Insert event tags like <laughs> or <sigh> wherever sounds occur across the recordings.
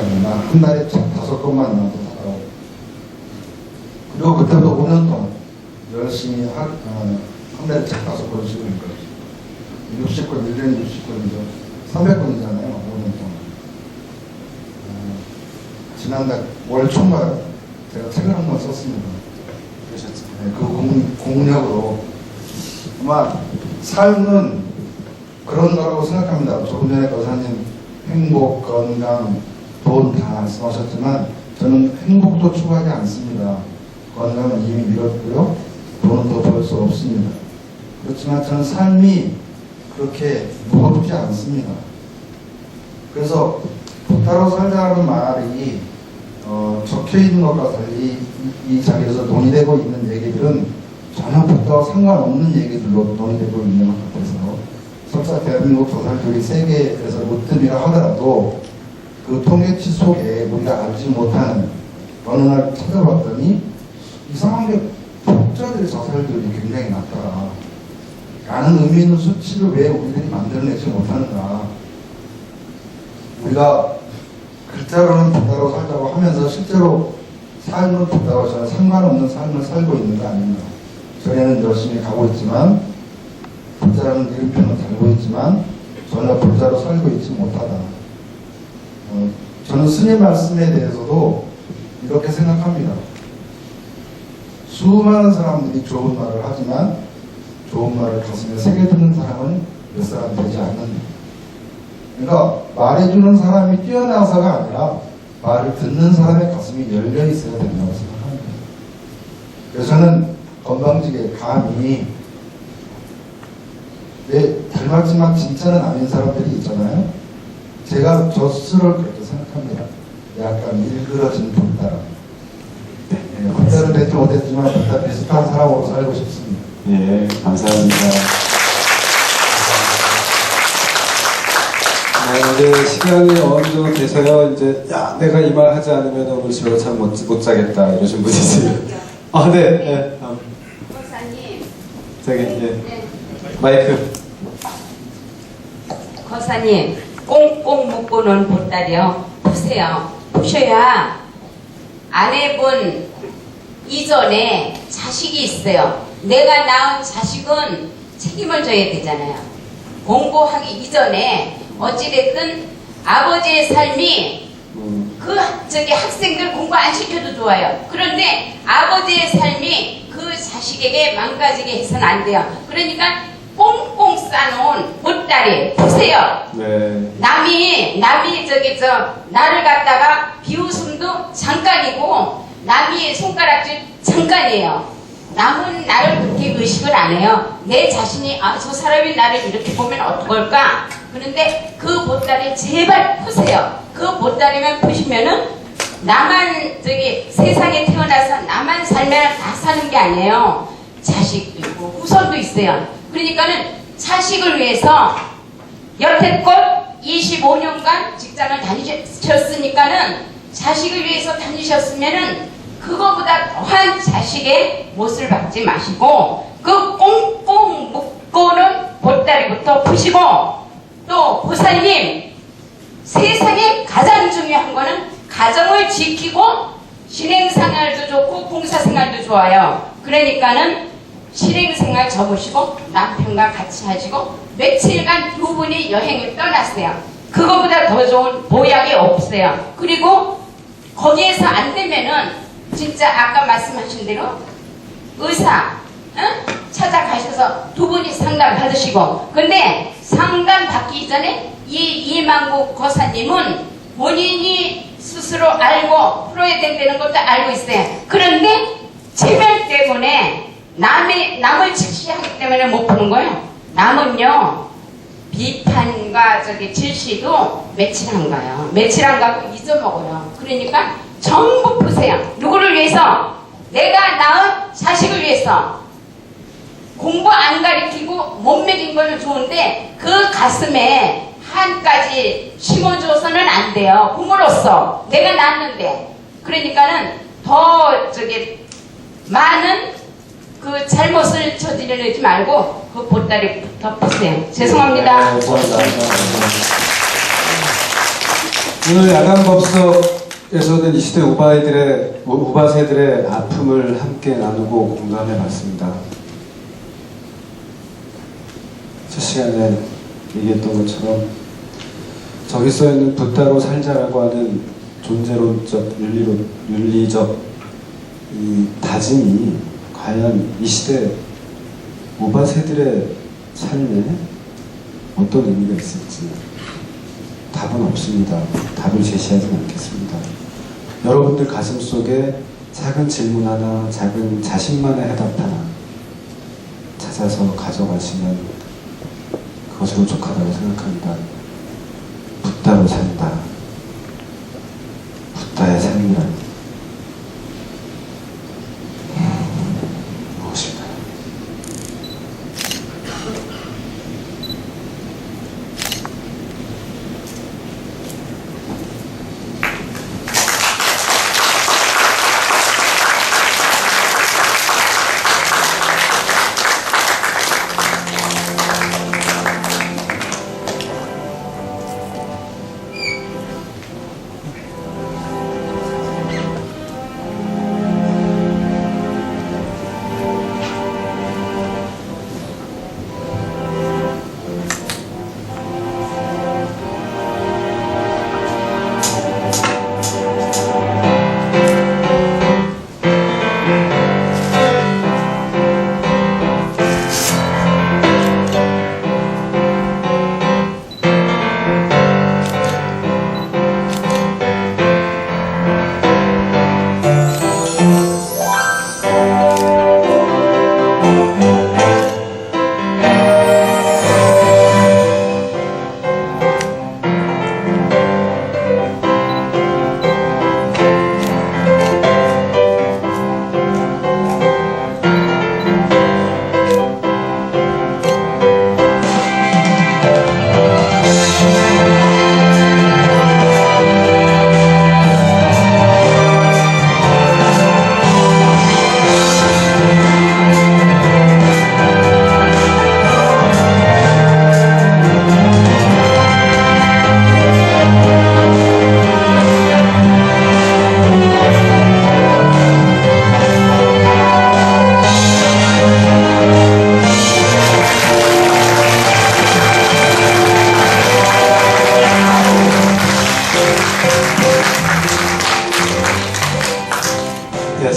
않나. 한 달에 책 다섯 권만 나도 살아요. 그리고 그때부터 5년 동안 열심히 하, 어, 한 달에 책 다섯 권씩 읽어요. 60권, 1년에 60권이죠. 300권이잖아요. 5년 동안. 어, 지난달 월 초말 제가 책을 한 권 썼습니다. 그러셨죠. 네, 그 공, 공력으로 아마 삶은 그런 거라고 생각합니다. 조금 전에 거사님 행복, 건강, 돈 다 말씀하셨지만 저는 행복도 추구하지 않습니다. 건강은 이미 잃었고요. 돈은 더 벌 수 없습니다. 그렇지만 저는 삶이 그렇게 무겁지 않습니다. 그래서 보따로 살자는 말이 어, 적혀 있는 것과 달리 이, 이 자리에서 논의되고 있는 얘기들은 전혀 보따와 상관없는 얘기들로 논의되고 있는 것 같아서 설사 대한민국 도살들이 세계에서 못됨이라 하더라도 그 통계치 속에 우리가 알지 못하는 어느 날 찾아봤더니 이상하게 독자들의 자살들이 굉장히 낮더라. 라는 의미 있는 수치를 왜 우리들이 만들어내지 못하는가. 우리가 글자로는 부자로 살자고 하면서 실제로 삶은 부자와 저는 상관없는 삶을 살고 있는 거 아닌가. 전에는 열심히 가고 있지만 부자라는 이름표는 달고 있지만 전혀 부자로 살고 있지 못하다. 어, 저는 스님 말씀에 대해서도 이렇게 생각합니다. 수많은 사람들이 좋은 말을 하지만 좋은 말을 가슴에 새겨두는 사람은 몇 사람 되지 않는다. 그러니까 말해주는 사람이 뛰어나서가 아니라 말을 듣는 사람의 가슴이 열려 있어야 된다고 생각합니다. 그래서 저는 건방지게 감히 내 닮았지만 진짜는 아닌 사람들이 있잖아요. 제가 저 스스로를 그렇게 생각합니다. 약간 일그러진 분따라. 네, 분따를 맺지 못했지만 분따 비슷한 사람으로 살고 싶습니다. 예, 감사합니다. 네, 이제 시간이 어느 정도 돼서요. 이제 야, 내가 이 말 하지 않으면 오늘 집에 잠못 못 자겠다 이러신 분이 있어요. <laughs> 아, 네, 네. 아, 거사님, 저기 예. 네. 마이크. 거사님, 꽁꽁 묶고는 보따리요. 푸세요. 푸셔야 아내분 이전에 자식이 있어요. 내가 낳은 자식은 책임을 져야 되잖아요. 공부하기 이전에 어찌됐든 아버지의 삶이 음, 그 저기 학생들 공부 안 시켜도 좋아요. 그런데 아버지의 삶이 그 자식에게 망가지게 해서는 안 돼요. 그러니까 꽁꽁 싸놓은 보따리 보세요. 네. 남이 남이 저기 저 나를 갖다가 비웃음도 잠깐이고 남이 손가락질 잠깐이에요. 남은 나를 그렇게 의식을 안 해요. 내 자신이 아 저 사람이 나를 이렇게 보면 어떨까? 그런데 그 보따리 제발 푸세요. 그 보따리만 푸시면은 나만 저기 세상에 태어나서 나만 살면 다 사는 게 아니에요. 자식도 있고 후손도 있어요. 그러니까는 자식을 위해서 여태껏 25년간 직장을 다니셨으니까는 자식을 위해서 다니셨으면은 그거보다 더한 자식의 못을 박지 마시고 그 꽁꽁 묶고는 보따리부터 푸시고 또 보살님 세상에 가장 중요한 거는 가정을 지키고 실행생활도 좋고 봉사생활도 좋아요. 그러니까는 실행생활 접으시고 남편과 같이 하시고 며칠간 두 분이 여행을 떠났어요. 그거보다 더 좋은 보약이 없어요. 그리고 거기에서 안 되면은 진짜 아까 말씀하신 대로 의사 응? 찾아가셔서 두 분이 상담 받으시고 근데 상담 받기 전에 이 이만국 거사님은 본인이 스스로 알고 풀어야 된다는 것도 알고 있어요. 그런데 체면 때문에 남의 남을 질시하기 때문에 못 푸는 거예요. 남은요 비판과 저기 질시도 며칠 안 가요. 며칠 안 가고 잊어먹어요. 그러니까 전부 푸세요. 누구를 위해서? 내가 낳은 자식을 위해서. 공부 안 가리키고 못 먹인 거는 좋은데 그 가슴에 한까지 심어줘서는 안 돼요. 부모로서 내가 낳았는데 그러니까는 더 저기 많은 그 잘못을 저지르지 말고 그 보따리부터 푸세요. 죄송합니다. 네, 감사합니다. 오늘 야간 법석에서는 이 시대 우바이들의 우- 우바세들의 아픔을 함께 나누고 공감해 봤습니다. 첫 시간에 얘기했던 것처럼 저기 써 있는 붓다로 살자라고 하는 존재론적 윤리로 윤리적 이 다짐이 과연 이 시대 우바세들의 삶에 어떤 의미가 있을지 답은 없습니다. 답을 제시하지 않겠습니다. 여러분들 가슴 속에 작은 질문 하나, 작은 자신만의 해답 하나 찾아서 가져가시면 그것으로 족하다고 생각합니다. 붓다로 산다. 붓다의 삶이란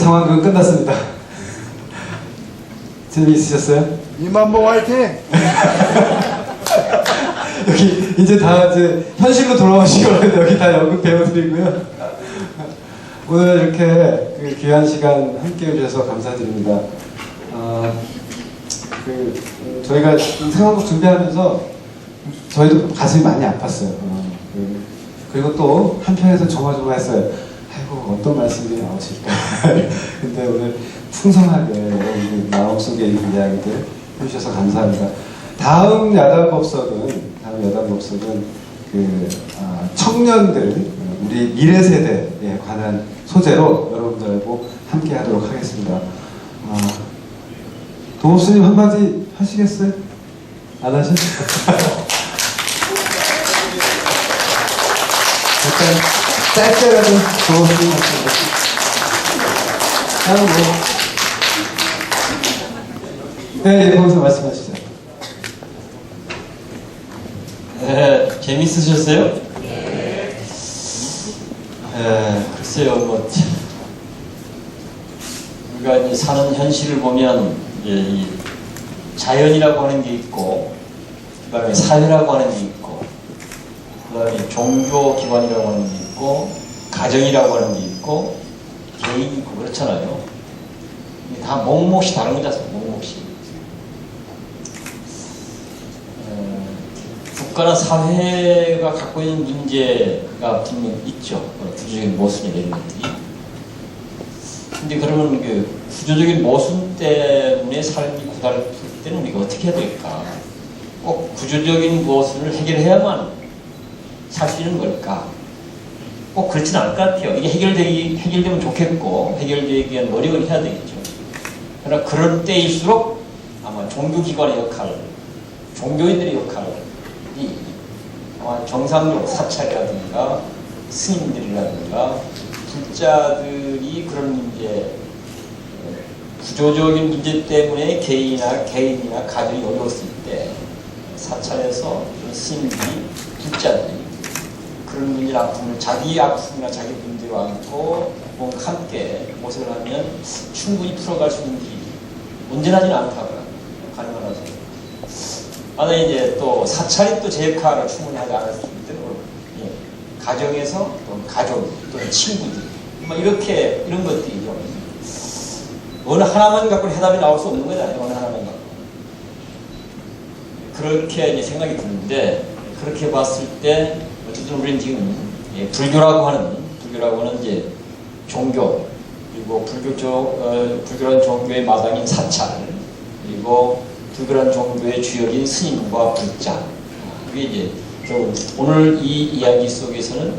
상황극 끝났습니다. 재미있으셨어요? 이만보 화이팅! <laughs> 여기 이제 다 이제 현실로 돌아오시기 바랍니다. 여기 다 연극 배우들이고요. 오늘 이렇게 그 귀한 시간 함께 해주셔서 감사드립니다. 아, 그 음, 저희가 상황극 준비하면서 저희도 가슴이 많이 아팠어요. 어, 그, 그리고 또 한편에서 조마조마했어요. 아이고 어떤 말씀이 나오실까. <laughs> 근데 오늘 풍성하게 여러분들 마음속에 있는 이야기들 해주셔서 감사합니다. 다음 야단 법석은 다음 야단 법석은 그 아, 청년들 우리 미래 세대에 관한 소재로 여러분들하고 함께 하도록 하겠습니다. 아, 도호스님 한마디 하시겠어요? 안 하셨어요? <laughs> 약간 짧게라도 하시겠어요? 아, 뭐. 네, 예, 거기서 말씀하시죠. 네, 재밌으셨어요? 네, 글쎄요, 뭐 참, 우리가 이제 사는 현실을 보면 이제 이 자연이라고 하는 게 있고, 그 다음에 사회라고 하는 게 있고, 그 다음에 종교 기관이라고 하는 게 있고, 가정이라고 하는 게 있고, 개인이 있고 그렇잖아요. 다 몫몫이 다른 않습니까? 몫몫이. 어, 국가나 사회가 갖고 있는 문제가 분명 있죠. 어, 구조적인 모순이 되는 것들이. 근데 그러면 그 구조적인 모순 때문에 삶이 고달플 때는 우리가 어떻게 해야 될까? 꼭 구조적인 모순을 해결해야만 살 수 있는 걸까? 꼭 그렇진 않을 것 같아요. 이게 해결되기, 해결되면 좋겠고, 해결되기 위한 노력을 해야 되겠죠. 그러나 그럴 때일수록 아마 종교기관의 역할, 종교인들의 역할이 아마 정상적으로 사찰이라든가 스님들이라든가 불자들이 그런 이제 구조적인 문제 때문에 개인이나 개인이나 가정이 어려웠을 때 사찰에서 스님들이 불자들이 그런 문제 아픔을 자기 아픔이나 자기 문제로 안고 뭔가 함께 모색을 하면 충분히 풀어갈 수 있는 길이 온전하지는 않다고요. 가능하다고 만약에 이제 또 사찰이 또 제 역할을 충분히 하지 않았을 때는 예, 가정에서 또 가족 또는 친구들 뭐 이렇게 이런 것들이죠. 어느 하나만 갖고 해답이 나올 수 없는 거잖아요. 어느 하나만 갖고. 그렇게 이제 생각이 드는데 그렇게 봤을 때 우리는 지금 예, 불교라고 하는 불교라고 하는 이제 종교 그리고 불교 쪽 어, 불교란 종교의 마당인 사찰 그리고 불교란 종교의 주역인 스님과 불자. 그게 이제 오늘 이 이야기 속에서는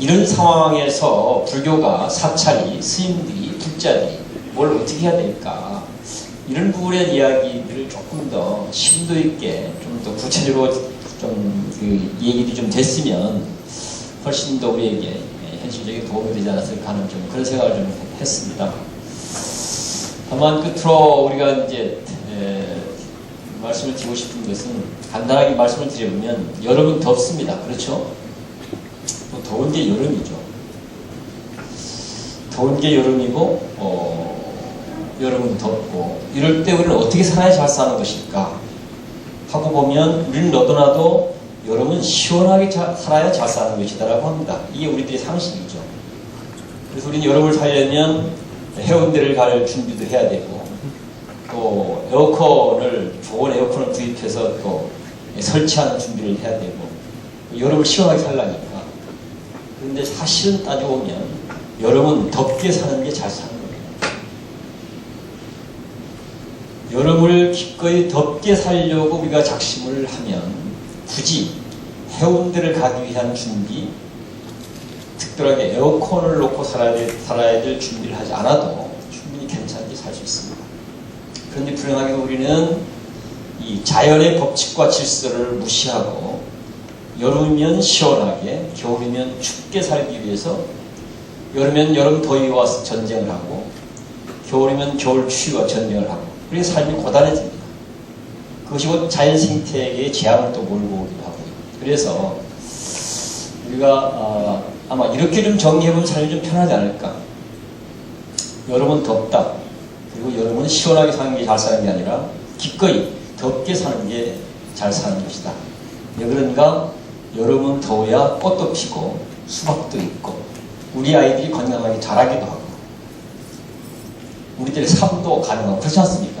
이런 상황에서 불교가 사찰이 스님들이 불자들이 뭘 어떻게 해야 될까? 이런 부분의 이야기들을 조금 더 심도 있게 좀 더 구체적으로 좀 그 얘기들이 좀 됐으면 훨씬 더 우리에게 예, 현실적인 도움이 되지 않았을까 하는 좀 그런 생각을 좀 했습니다. 다만 끝으로 우리가 이제 에, 말씀을 드리고 싶은 것은 간단하게 말씀을 드려보면 여름은 덥습니다. 그렇죠? 또 더운 게 여름이죠. 더운 게 여름이고 어, 여름은 덥고 이럴 때 우리는 어떻게 살아야 잘 사는 것일까 하고 보면 우리는 너도나도 여름은 시원하게 자- 살아야 잘 사는 것이다라고 합니다. 이게 우리들의 상식이죠. 그래서 우리는 여름을 살려면 해운대를 갈 준비도 해야 되고 또 에어컨을 좋은 에어컨을 구입해서 또 설치하는 준비를 해야 되고 여름을 시원하게 살라니까 그런데 사실은 따져보면 여름은 덥게 사는 게 잘 사는 거예요. 여름을 기꺼이 덥게 살려고 우리가 작심을 하면 굳이 해운대를 가기 위한 준비, 특별하게 에어컨을 놓고 살아야 될, 살아야 될 준비를 하지 않아도 충분히 괜찮게 살 수 있습니다. 그런데 불행하게 우리는 이 자연의 법칙과 질서를 무시하고 여름이면 시원하게, 겨울이면 춥게 살기 위해서 여름이면 여름 더위와 전쟁을 하고 겨울이면 겨울 추위와 전쟁을 하고 우리의 삶이 고단해집니다. 그것이 곧 자연 생태계의 재앙을 또 몰고 오기도 하고요. 그래서 우리가 아, 아마 이렇게 좀 정리해보면 삶이 좀 편하지 않을까. 여름은 덥다. 그리고 여름은 시원하게 사는 게 잘 사는 게 아니라 기꺼이 덥게 사는 게 잘 사는 것이다. 왜 그런가? 여름은 더워야 꽃도 피고 수박도 있고 우리 아이들이 건강하게 자라기도 하고 우리들의 삶도 가능하고 그렇지 않습니까?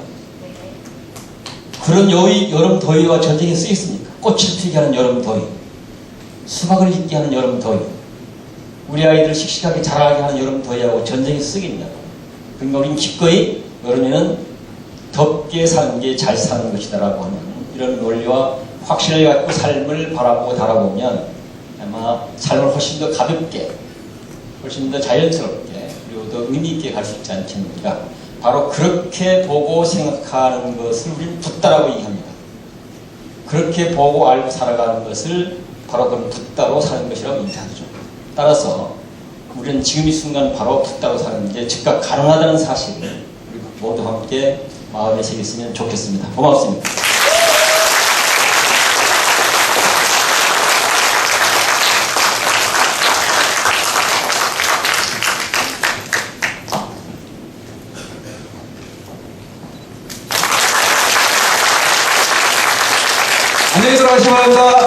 그런 여의, 여름 더위와 전쟁에 쓰겠습니까? 꽃을 피게 하는 여름 더위 수박을 익게 하는 여름 더위 우리 아이들 씩씩하게 자라게 하는 여름 더위하고 전쟁에 쓰겠냐고 그러니까 우리는 기꺼이 여름에는 덥게 사는 게 잘 사는 것이다라고 하는 이런 논리와 확신을 갖고 삶을 바라보고 달아보면 아마 삶을 훨씬 더 가볍게 훨씬 더 자연스럽게 그리고 더 의미 있게 갈 수 있지 않겠는가 바로 그렇게 보고 생각하는 것을 우리는 붓다라고 얘기합니다. 그렇게 보고 알고 살아가는 것을 바로 그런 붓다로 사는 것이라고 얘기하죠. 따라서 우리는 지금 이 순간 바로 붓다로 사는 게 즉각 가능하다는 사실을 모두 함께 마음에 새겼으면 좋겠습니다. 고맙습니다 안녕히 들어가시기 바랍니다.